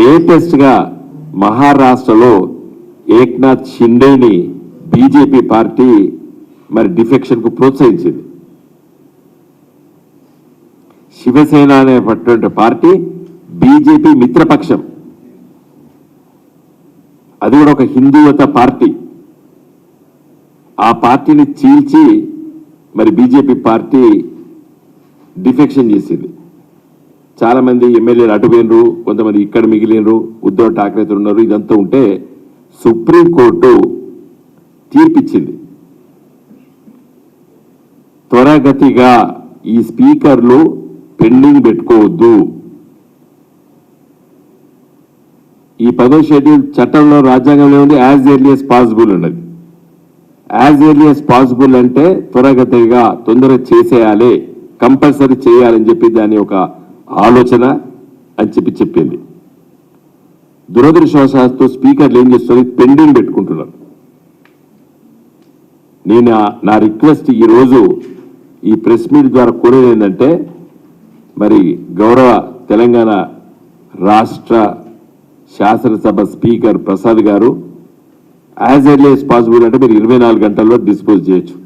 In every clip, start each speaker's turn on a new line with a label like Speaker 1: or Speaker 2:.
Speaker 1: లేటెస్ట్గా మహారాష్ట్రలో ఏక్నాథ్ షిండేని బీజేపీ పార్టీ మరి డిఫెక్షన్కు ప్రోత్సహించింది. శివసేన అనేటువంటి పార్టీ బీజేపీ మిత్రపక్షం. అది కూడా ఒక హిందూవత పార్టీ. ఆ పార్టీని చీల్చి మరి బీజేపీ పార్టీ డిఫెక్షన్ చేసింది. చాలామంది ఎమ్మెల్యేలు అటు పోయినరు కొంతమంది ఇక్కడ మిగిలినరు ఉద్ధవ్ ఠాక్రేతో ఉన్నారు. ఇదంతా ఉంటే సుప్రీంకోర్టు తీర్పిచ్చింది. త్వరగతిగా ఈ స్పీకర్లు పెండింగ్ పెట్టుకోవద్దు. ఈ పదో షెడ్యూల్ చట్టంలో రాజ్యాంగంలో ఉంది యాజ్ ఎర్లీ పాసిబుల్ ఉన్నది. యాజ్ ఎర్లీ as పాసిబుల్ అంటే త్వరగతిగా తొందరగా చేసేయాలి కంపల్సరీ చేయాలని చెప్పి దాని ఒక ఆలోచన అని చెప్పి చెప్పింది. దురదృష్టవశాత్తు స్పీకర్లు ఏం చేస్తుంది పెండింగ్ పెట్టుకుంటున్నారు. నేను నా రిక్వెస్ట్ ఈరోజు ఈ ప్రెస్ మీట్ ద్వారా కోరేది ఏంటంటే మరి గౌరవ తెలంగాణ రాష్ట్ర శాసనసభ స్పీకర్ ప్రసాద్ గారు యాజ్ ఎర్లీ యాజ్ పాసిబుల్ అంటే మీరు ఇరవై నాలుగు గంటల్లో డిస్పోజ్ చేయొచ్చు.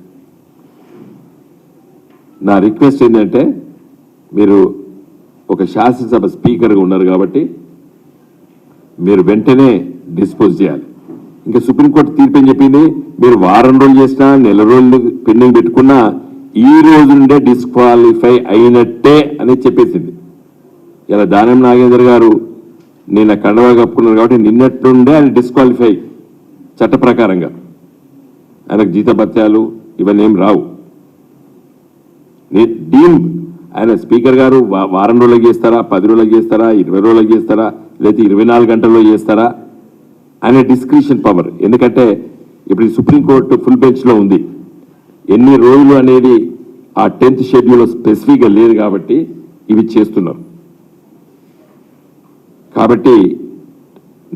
Speaker 1: నా రిక్వెస్ట్ ఏంటంటే మీరు ఒక శాసనసభ స్పీకర్గా ఉన్నారు కాబట్టి మీరు వెంటనే డిస్పోజ్ చేయాలి. ఇంకా సుప్రీంకోర్టు తీర్పు ఏం చెప్పింది? మీరు వారం రోజులు చేసినా నెల రోజులు పెండింగ్ పెట్టుకున్నా ఈ రోజు నుండే డిస్క్వాలిఫై అయినట్టే అని చెప్పేసింది. ఇలా దానం నాగేంద్ర గారు నిన్న కండవా కప్పుకున్నారు కాబట్టి నిన్నటి నుండే ఆయన డిస్క్వాలిఫై చట్ట ప్రకారంగా. ఆయనకు జీతభత్యాలు ఇవన్నీ ఏం రావు. నే- డీమ్ ఆయన స్పీకర్ గారు వారం రోజులకు చేస్తారా? పది రోజులకు చేస్తారా? ఇరవై రోజులకు చేస్తారా? లేకపోతే ఇరవై నాలుగు గంటల్లో చేస్తారా? ఆయన డిస్క్రిప్షన్ పవర్. ఎందుకంటే ఇప్పుడు సుప్రీంకోర్టు ఫుల్ బెంచ్లో ఉంది. ఎన్ని రోజులు అనేది ఆ టెన్త్ షెడ్యూల్ స్పెసిఫిక్గా లేదు కాబట్టి ఇవి చేస్తున్నారు. కాబట్టి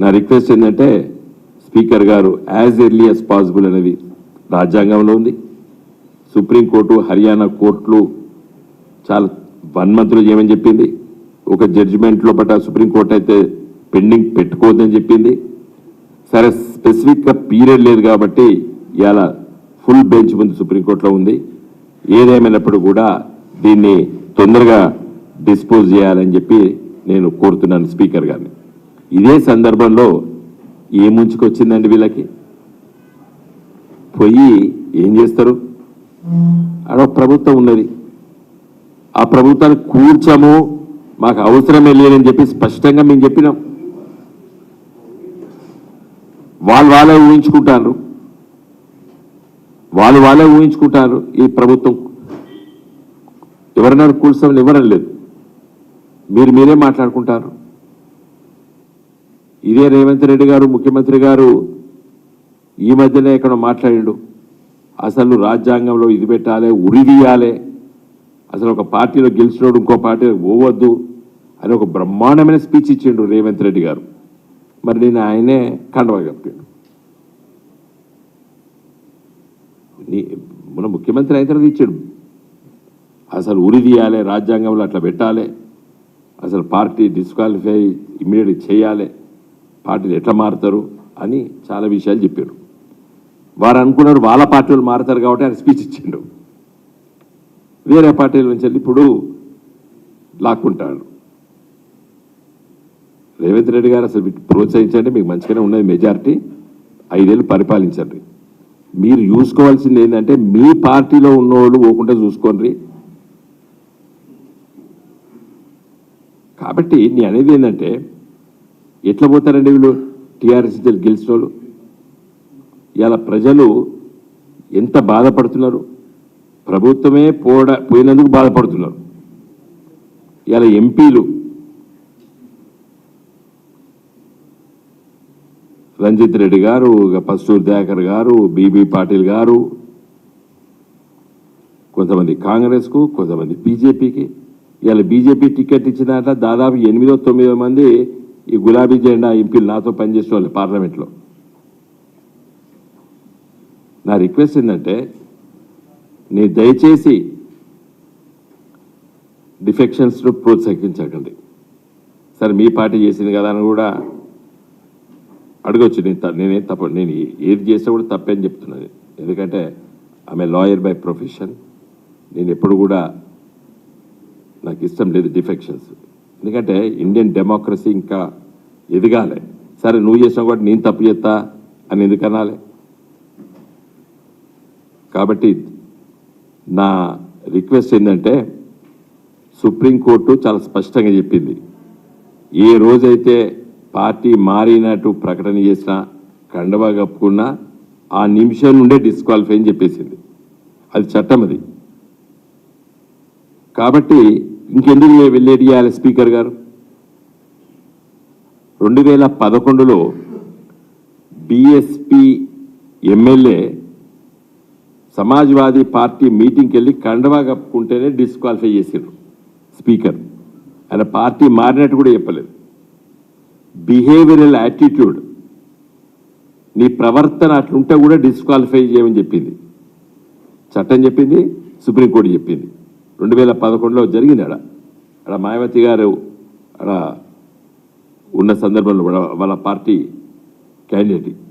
Speaker 1: నా రిక్వెస్ట్ ఏంటంటే స్పీకర్ గారు యాజ్ ఎర్లీ యాజ్ పాసిబుల్ అనేది రాజ్యాంగంలో ఉంది. సుప్రీంకోర్టు హర్యానా కోర్టులు చాలా వన్ మంత్లో చేయమని చెప్పింది. ఒక జడ్జిమెంట్ లోపల సుప్రీంకోర్టు అయితే పెండింగ్ పెట్టుకోవద్దని చెప్పింది. సరే స్పెసిఫిక్గా పీరియడ్ లేదు కాబట్టి ఇవాళ ఫుల్ బెంచ్ ముందు సుప్రీంకోర్టులో ఉంది. ఏదేమైనప్పుడు కూడా దీన్ని తొందరగా డిస్పోజ్ చేయాలని చెప్పి నేను కోరుతున్నాను స్పీకర్ గారిని. ఇదే సందర్భంలో ఏముంచుకొచ్చిందండి ముంచుకొచ్చిందండి వీళ్ళకి? పోయి ఏం చేస్తారు? ఆడ ప్రభుత్వం ఉన్నది. ఆ ప్రభుత్వాన్ని కూర్చాము మాకు అవసరమే లేదని చెప్పి స్పష్టంగా మేము చెప్పినాం. వాళ్ళు వాళ్ళే ఊహించుకుంటారు. వాళ్ళు వాళ్ళే ఊహించుకుంటారు ఈ ప్రభుత్వం. ఎవరన్నారు కూర్చోమని ఇవ్వడం లేదు. మీరు మీరే మాట్లాడుకుంటారు. ఇదే రేవంత్ రెడ్డి గారు ముఖ్యమంత్రి గారు ఈ మధ్యనే ఇక్కడ మాట్లాడిండు. అసలు రాజ్యాంగంలో ఇది పెట్టాలి ఉరి అసలు ఒక పార్టీలో గెలిచినోడు ఇంకో పార్టీలో పోవద్దు అని ఒక బ్రహ్మాండమైన స్పీచ్ ఇచ్చిండు రేవంత్ రెడ్డి గారు. మరి నేను ఆయనే కండవ కప్పాడు మన ముఖ్యమంత్రి అయిన తర్వాత ఇచ్చాడు. అసలు ఉరి తీయాలి రాజ్యాంగంలో అట్లా పెట్టాలి. అసలు పార్టీ డిస్క్వాలిఫై ఇమ్మీడియట్ చేయాలి. పార్టీలు ఎట్లా మారుతారు అని చాలా విషయాలు చెప్పాడు. వారు అనుకున్నారు వాళ్ళ పార్టీలు మారుతారు కాబట్టి ఆయన స్పీచ్ ఇచ్చిండు. వేరే పార్టీల నుంచి వెళ్ళి ఇప్పుడు లాక్కుంటాడు. రేవంత్ రెడ్డి గారు అసలు ప్రోత్సహించండి మీకు మంచిగానే ఉన్నది మెజారిటీ. ఐదేళ్ళు పరిపాలించండి. మీరు చూసుకోవాల్సింది ఏంటంటే మీ పార్టీలో ఉన్నోళ్ళు పోకుండా చూసుకోండి. కాబట్టి నేను అనేది ఏంటంటే ఎట్లా పోతారండి వీళ్ళు? టీఆర్ఎస్ గెలిచిన వాళ్ళు ఇలా ప్రజలు ఎంత బాధపడుతున్నారు? ప్రభుత్వమే పోడ పోయినందుకు బాధపడుతున్నారు. ఇలా ఎంపీలు రంజిత్ రెడ్డి గారు పస్తూర్ దేకర్ గారు బీబీ పాటిల్ గారు కొంతమంది కాంగ్రెస్కు కొంతమంది బీజేపీకి. ఇవాళ బీజేపీ టికెట్ ఇచ్చినట్ల దాదాపు ఎనిమిదో తొమ్మిదో మంది ఈ గులాబీ జెండా ఎంపీలు నాతో పనిచేసే వాళ్ళు పార్లమెంట్లో. నా రిక్వెస్ట్ ఏంటంటే నీ దయచేసి డిఫెక్షన్స్ను ప్రోత్సహించకండి. సరే మీ పార్టీ చేసింది కదా అని కూడా అడగొచ్చు. నేను త- తప్ప నేను ఏది చేసినా కూడా తప్పని చెప్తున్నాను ఎందుకంటే ఆమె లాయర్ బై ప్రొఫెషన్ నేను ఎప్పుడు కూడా నాకు ఇష్టం లేదు డిఫెక్షన్స్. ఎందుకంటే ఇండియన్ డెమోక్రసీ ఇంకా ఎదగాలి. సరే నువ్వు చేసినా కూడా నేను తప్పు చేస్తా అని ఎందుకు అనాలి? కాబట్టి నా రిక్వెస్ట్ ఏంటంటే సుప్రీంకోర్టు చాలా స్పష్టంగా చెప్పింది. ఏ రోజైతే పార్టీ మారినట్టు ప్రకటన చేసినా కండవా కప్పుకున్నా ఆ నిమిషం నుండే డిస్క్వాలిఫై అని చెప్పేసింది. అది చట్టం అది. కాబట్టి ఇంకెందుకు వెళ్ళేడియాలి స్పీకర్ గారు? రెండు వేల పదకొండులో బిఎస్పి ఎమ్మెల్యే సమాజ్వాదీ పార్టీ మీటింగ్కి వెళ్ళి కండవా కప్పుకుంటేనే డిస్క్వాలిఫై చేసిండ్రు. స్పీకర్. ఆయన పార్టీ మారినట్టు కూడా చెప్పలేదు. Behavioural attitude. నీ ప్రవర్తన అట్లుంటే కూడా డిస్క్వాలిఫై చేయమని చెప్పింది. చట్టం చెప్పింది సుప్రీంకోర్టు చెప్పింది. రెండు వేల పదకొండులో జరిగింది ఆడ. ఆడ మాయావతి గారు ఆడ ఉన్న సందర్భంలో కూడా వాళ్ళ పార్టీ క్యాండిడేట్.